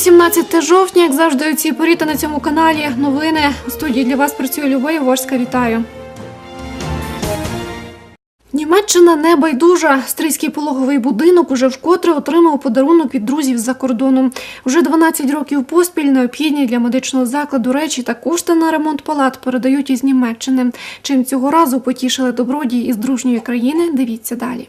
18 жовтня, як завжди, у цій порі та на цьому каналі новини. У студії для вас працює Люба Єворська. Вітаю. Німеччина не байдужа. Стрийський пологовий будинок уже вкотре отримав подарунок від друзів з-за кордону. Уже 12 років поспіль необхідні для медичного закладу речі та кошти на ремонт палат передають із Німеччини. Чим цього разу потішили добродії із дружньої країни, дивіться далі.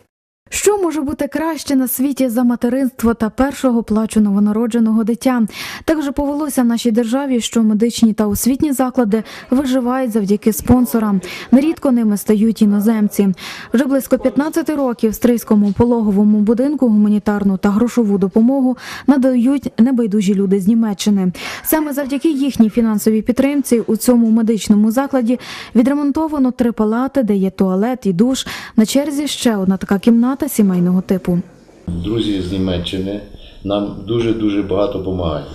Що може бути краще на світі за материнство та першого плачу новонародженого дитя? Так вже повелося в нашій державі, що медичні та освітні заклади виживають завдяки спонсорам. Нерідко ними стають іноземці. Вже близько 15 років Стрийському пологовому будинку гуманітарну та грошову допомогу надають небайдужі люди з Німеччини. Саме завдяки їхній фінансовій підтримці у цьому медичному закладі відремонтовано три палати, де є туалет і душ. На черзі ще одна така кімната сімейного типу. Друзі з Німеччини нам дуже-дуже багато допомагають.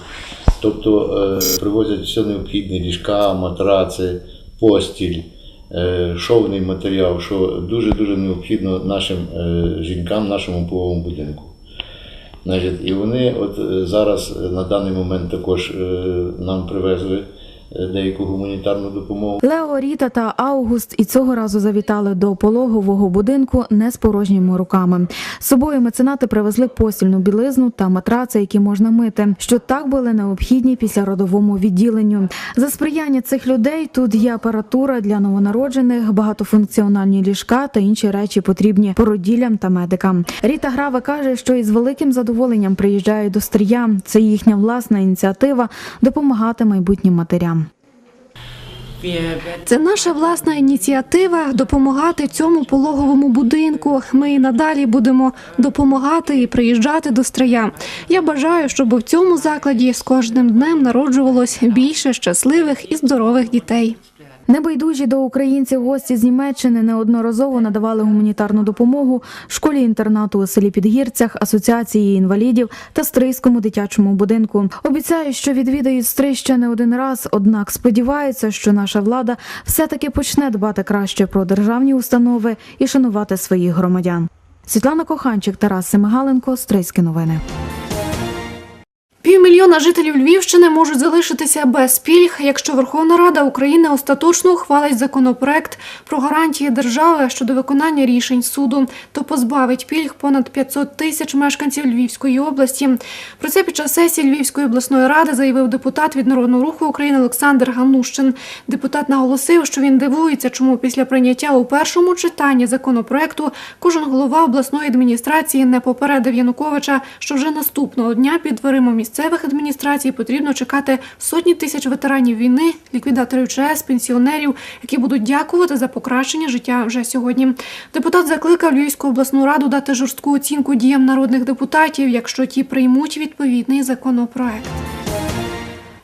Тобто е, привозять все необхідне ліжка, матраци, постіль, е, шовний матеріал, що дуже-дуже необхідно нашим е, жінкам, нашому пологовому будинку. І вони от зараз на даний момент також нам привезли деяку гуманітарну допомогу. Лео, Ріта та Аугуст і цього разу завітали до пологового будинку не з порожніми руками. З собою меценати привезли постільну білизну та матраци, які можна мити, що так були необхідні після родовому відділенню. За сприяння цих людей тут є апаратура для новонароджених, багатофункціональні ліжка та інші речі потрібні породіллям та медикам. Ріта Грава каже, що із великим задоволенням приїжджають до Стрия. Це їхня власна ініціатива допомагати майбутнім матерям. Це наша власна ініціатива допомагати цьому пологовому будинку. Ми і надалі будемо допомагати і приїжджати до Стрия. Я бажаю, щоб в цьому закладі з кожним днем народжувалось більше щасливих і здорових дітей. Небайдужі до українців гості з Німеччини неодноразово надавали гуманітарну допомогу школі інтернату у селі Підгірцях, асоціації інвалідів та Стрийському дитячому будинку. Обіцяють, що відвідають Стрий ще не один раз. Однак сподіваються, що наша влада все таки почне дбати краще про державні установи і шанувати своїх громадян. Світлана Коханчик, Тарас Семигаленко, Стрийські новини. Півмільйона жителів Львівщини можуть залишитися без пільг, якщо Верховна Рада України остаточно ухвалить законопроект про гарантії держави щодо виконання рішень суду, то позбавить пільг понад 500 тисяч мешканців Львівської області. Про це під час сесії Львівської обласної ради заявив депутат від Народного руху України Олександр Ганущин. Депутат наголосив, що він дивується, чому після прийняття у першому читанні законопроекту кожен голова обласної адміністрації не попередив Януковича, що вже наступного дня під дверима місцевих адміністрацій потрібно чекати сотні тисяч ветеранів війни, ліквідаторів ЧС, пенсіонерів, які будуть дякувати за покращення життя вже сьогодні. Депутат закликав Львівську обласну раду дати жорстку оцінку діям народних депутатів, якщо ті приймуть відповідний законопроект.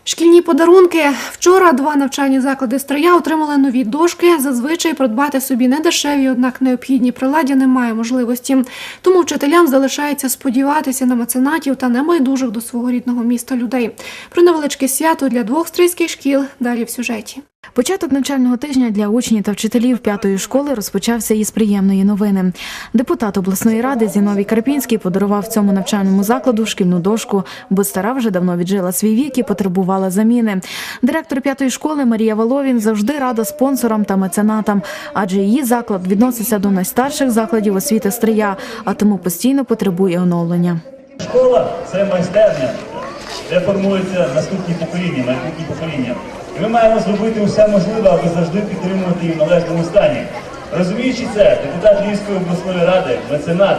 Шкільні подарунки. Вчора два навчальні заклади Стрия отримали нові дошки. Зазвичай придбати собі не дешеві, однак необхідні приладдя немає можливості. Тому вчителям залишається сподіватися на меценатів та небайдужих до свого рідного міста людей. Про невеличке свято для двох стрийських шкіл далі в сюжеті. Початок навчального тижня для учнів та вчителів п'ятої школи розпочався із приємної новини. Депутат обласної ради Зіновій Карпінський подарував цьому навчальному закладу шкільну дошку, бо стара вже давно віджила свій вік і потребувала заміни. Директор п'ятої школи Марія Воловін завжди рада спонсорам та меценатам, адже її заклад відноситься до найстарших закладів освіти Стрия, а тому постійно потребує оновлення. Школа це майстерня, де формуються наступні покоління, майбутні покоління. І ми маємо зробити усе можливе, аби завжди підтримувати її в належному стані. Розуміючи це, депутат Львівської обласної ради, меценат,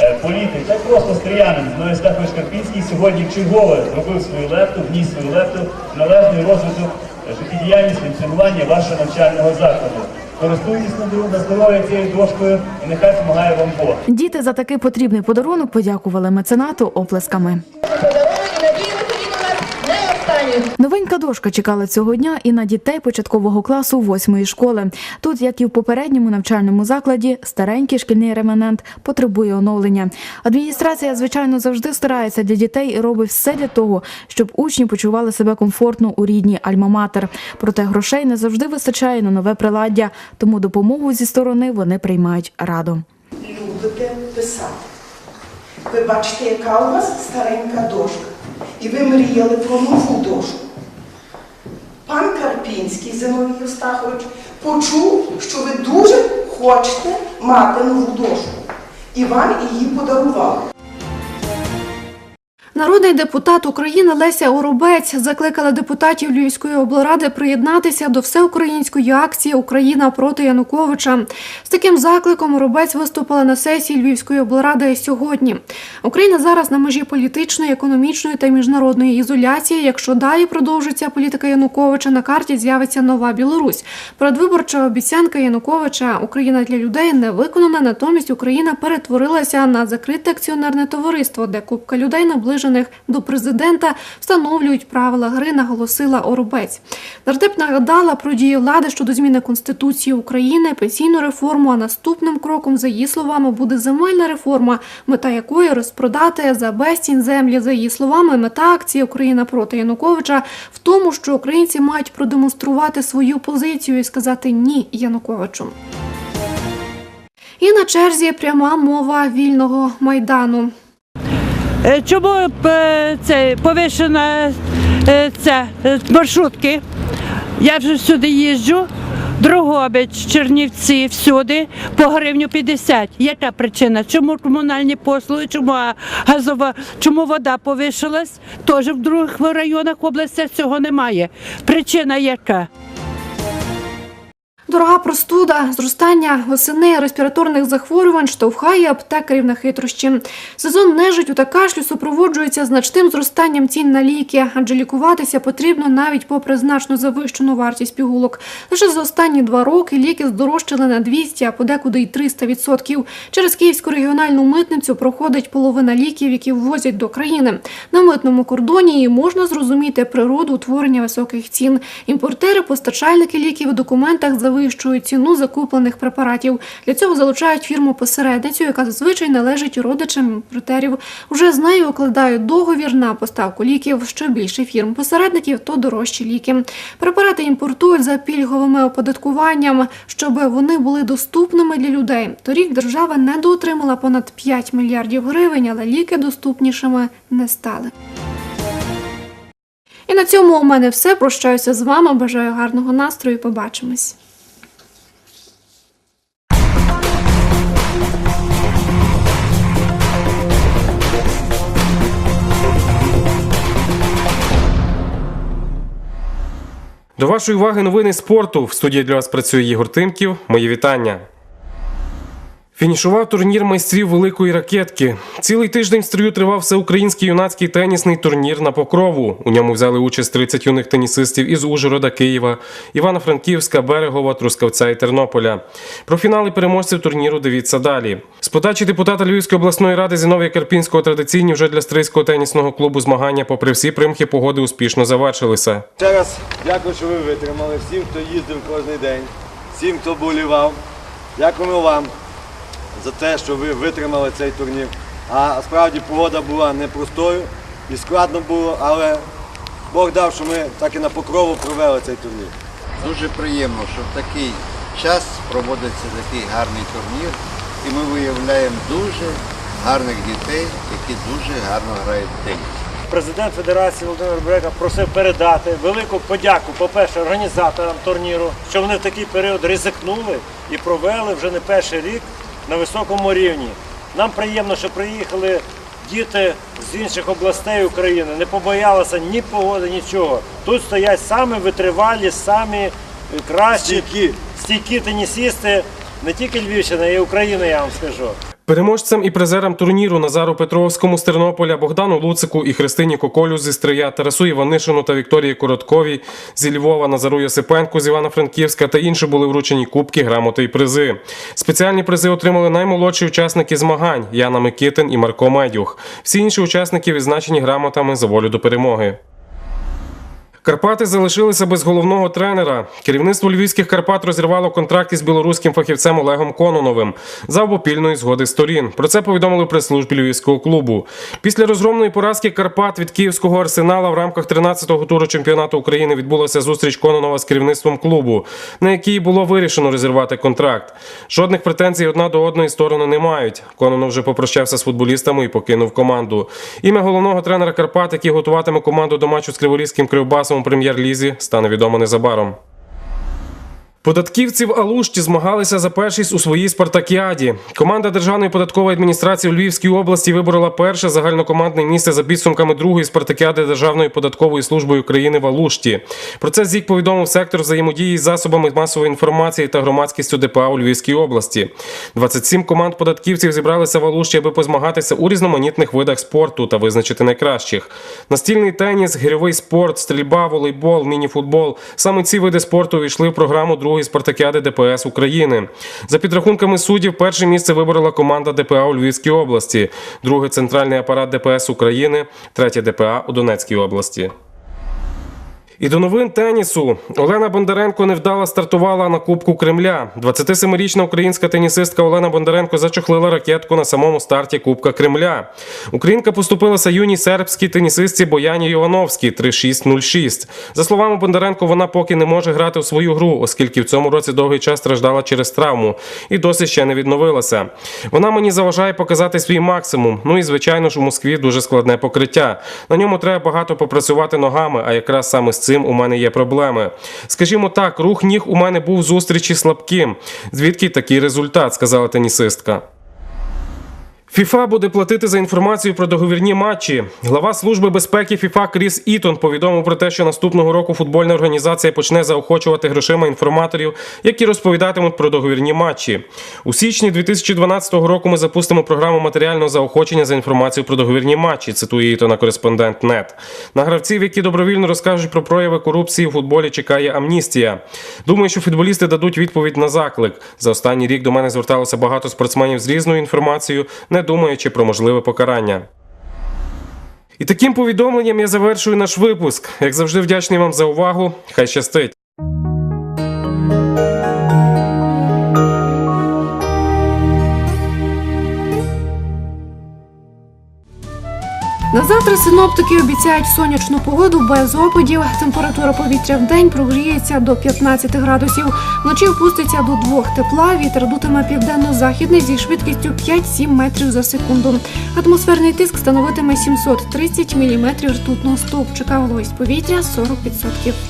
е, політик та просто стріянин Зіновій Стахович Карпінський сьогодні вчергове зробив свою лепту, вніс свою лепту в належний розвиток е, життєдіяльність, функціонування вашого навчального закладу. Користуйтесь на на здоров'я цією дошкою і нехай допомагає вам Бог. Діти за такий потрібний подарунок подякували меценату оплесками. Новенька дошка чекала цього дня і на дітей початкового класу восьмої школи. Тут, як і в попередньому навчальному закладі, старенький шкільний реманент потребує оновлення. Адміністрація, звичайно, завжди старається для дітей і робить все для того, щоб учні почували себе комфортно у рідній альма-матер. Проте грошей не завжди вистачає на нове приладдя, тому допомогу зі сторони вони приймають радо. любите писати. Ви бачите, яка у вас старенька дошка. І ви мріяли про нову дошку. Пан Карпінський Зиновій Остахович почув, що ви дуже хочете мати нову дошку, і вам її подарували. Народний депутат України Леся Оробець закликала депутатів Львівської облради приєднатися до всеукраїнської акції Україна проти Януковича. З таким закликом Оробець виступила на сесії Львівської облради сьогодні. Україна зараз на межі політичної, економічної та міжнародної ізоляції. Якщо далі продовжиться політика Януковича, на карті з'явиться нова Білорусь. Передвиборча обіцянка Януковича Україна для людей не виконана. Натомість Україна перетворилася на закрите акціонерне товариство, де купка людей наближених до президента встановлюють правила гри, наголосила Оробець. Нардеп нагадала про дії влади щодо зміни конституції України, пенсійну реформу. А наступним кроком, за її словами, буде земельна реформа, мета якої розпродати за безцінь землі. За її словами, мета акції Україна проти Януковича в тому, що українці мають продемонструвати свою позицію і сказати ні Януковичу. І на черзі пряма мова вільного майдану. Е, Чому е, це повишена це е, маршрутки? Я вже сюди їжджу. Дрогобич, Чернівці, всюди по гривню 50. Яка причина? Чому комунальні послуги, чому газова, чому вода повишилась? Теж в других районах області цього немає. Причина яка? Дорога простуда, зростання восени респіраторних захворювань штовхає аптекарів на хитрощі. Сезон нежиттю та кашлю супроводжується значним зростанням цін на ліки, адже лікуватися потрібно навіть попри значно завищену вартість пігулок. Лише за останні два роки ліки здорожчали на 200, а подекуди й 300 відсотків. Через Київську регіональну митницю проходить половина ліків, які ввозять до країни. На митному кордоні можна зрозуміти природу утворення високих цін. Імпортери, постачальники ліків у документах завищують ціну закуплених препаратів. Для цього залучають фірму-посередницю, яка зазвичай належить родичам імпортерів. Уже з нею укладають договір на поставку ліків. Що більше фірм-посередників, то дорожчі ліки. Препарати імпортують за пільговими оподаткуванням, щоб вони були доступними для людей. Торік держава недоотримала понад 5 мільярдів гривень, але ліки доступнішими не стали. І на цьому у мене все. Прощаюся з вами. Бажаю гарного настрою. Побачимось. До вашої уваги новини спорту. В студії для вас працює Ігор Тимків. Мої вітання. Фінішував турнір майстрів великої ракетки. Цілий тиждень в строю тривав всеукраїнський юнацький тенісний турнір на покрову. У ньому взяли участь 30 юних тенісистів із Ужгорода, Києва, Івано-Франківська, Берегова, Трускавця і Тернополя. Про фінали переможців турніру дивіться далі. З подачі депутата Львівської обласної ради Зіновія Карпінського традиційні вже для стрийського тенісного клубу змагання, попри всі примхи погоди, успішно завершилися. Ще раз дякую, що ви витримали. Всім, хто їздив кожен день, всім, хто болівав. Дякуємо вам за те, що ви витримали цей турнір. А справді погода була непростою і складно було, але Бог дав, що ми так і на покрову провели цей турнір. Дуже приємно, що в такий час проводиться такий гарний турнір, і ми виявляємо дуже гарних дітей, які дуже гарно грають в теніс. Президент Федерації Володимир Брека просив передати велику подяку, по-перше, організаторам турніру, що вони в такий період ризикнули і провели вже не перший рік на високому рівні. Нам приємно, що приїхали діти з інших областей України, не побоялися ні погоди, нічого. Тут стоять самі витривалі, самі кращі Стійкі. стійкі тенісісти не тільки Львівщина, а й Україна, я вам скажу. Переможцем і призерам турніру Назару Петровському з Тернополя, Богдану Луцику і Христині Коколю зі Стрия, Тарасу Іванишину та Вікторії Коротковій зі Львова, Назару Йосипенку з Івано-Франківська та інші були вручені кубки, грамоти і призи. Спеціальні призи отримали наймолодші учасники змагань Яна Микитин і Марко Медюх. Всі інші учасники відзначені грамотами за волю до перемоги. Карпати залишилися без головного тренера. Керівництво львівських Карпат розірвало контракт із білоруським фахівцем Олегом Кононовим за обопільної згоди сторін. Про це повідомили прес-службі львівського клубу. Після розгромної поразки Карпат від київського арсенала в рамках 13-го туру чемпіонату України відбулася зустріч Кононова з керівництвом клубу, на якій було вирішено розірвати контракт. Жодних претензій одна до одної сторони не мають. Кононов вже попрощався з футболістами і покинув команду. Ім'я головного тренера Карпат, який готуватиме команду до матчу з Криворізьким Кривбасом у прем'єр-лізі, стане відомо незабаром. Податківці в Алушті змагалися за першість у своїй спартакіаді. Команда Державної податкової адміністрації в Львівській області виборола перше загальнокомандне місце за підсумками другої спартакіади Державної податкової служби України в Алушті. Про це ЗІК повідомив сектор взаємодії з засобами масової інформації та громадськістю ДПА у Львівській області. 27 команд податківців зібралися в Алушті, аби позмагатися у різноманітних видах спорту та визначити найкращих. Настільний теніс, гірьовий спорт, стрільба, волейбол, мініфутбол. Саме ці види спорту увійшли в програму другої спартакіади ДПС України. За підрахунками суддів, перше місце виборола команда ДПА у Львівській області, друге центральний апарат ДПС України, третє ДПА у Донецькій області. І до новин тенісу Олена Бондаренко невдало стартувала на Кубку Кремля. 27-річна українська тенісистка Олена Бондаренко зачохлила ракетку на самому старті Кубка Кремля. Українка поступилася юній сербській тенісистці Бояні Йовановській 3-6-0-6. За словами Бондаренко, вона поки не може грати у свою гру, оскільки в цьому році довгий час страждала через травму і досі ще не відновилася. Вона мені заважає показати свій максимум. Ну і звичайно ж у Москві дуже складне покриття. На ньому треба багато попрацювати ногами, а якраз саме з цим у мене є проблеми. Скажімо так, рух ніг у мене був зустрічі слабким. Звідки такий результат, сказала тенісистка. ФІФА буде платити за інформацію про договірні матчі. Глава служби безпеки ФІФА Кріс Ітон повідомив про те, що наступного року футбольна організація почне заохочувати грошима інформаторів, які розповідатимуть про договірні матчі. У січні 2012 року ми запустимо програму матеріального заохочення за інформацію про договірні матчі. Цитує Ітона кореспондент НЕТ. На гравців, які добровільно розкажуть про прояви корупції у футболі, чекає амністія. Думаю, що футболісти дадуть відповідь на заклик. За останній рік до мене зверталося багато спортсменів з різною інформацією, не думаючи про можливе покарання. І таким повідомленням я завершую наш випуск. Як завжди, вдячний вам за увагу. Хай щастить! На завтра синоптики обіцяють сонячну погоду без опадів. Температура повітря в день прогріється до 15 градусів. Вночі впуститься до 2 тепла. Вітер дутиме південно-західний зі швидкістю 5-7 метрів за секунду. Атмосферний тиск становитиме 730 міліметрів ртутного стовпчика. Вологість повітря 40%.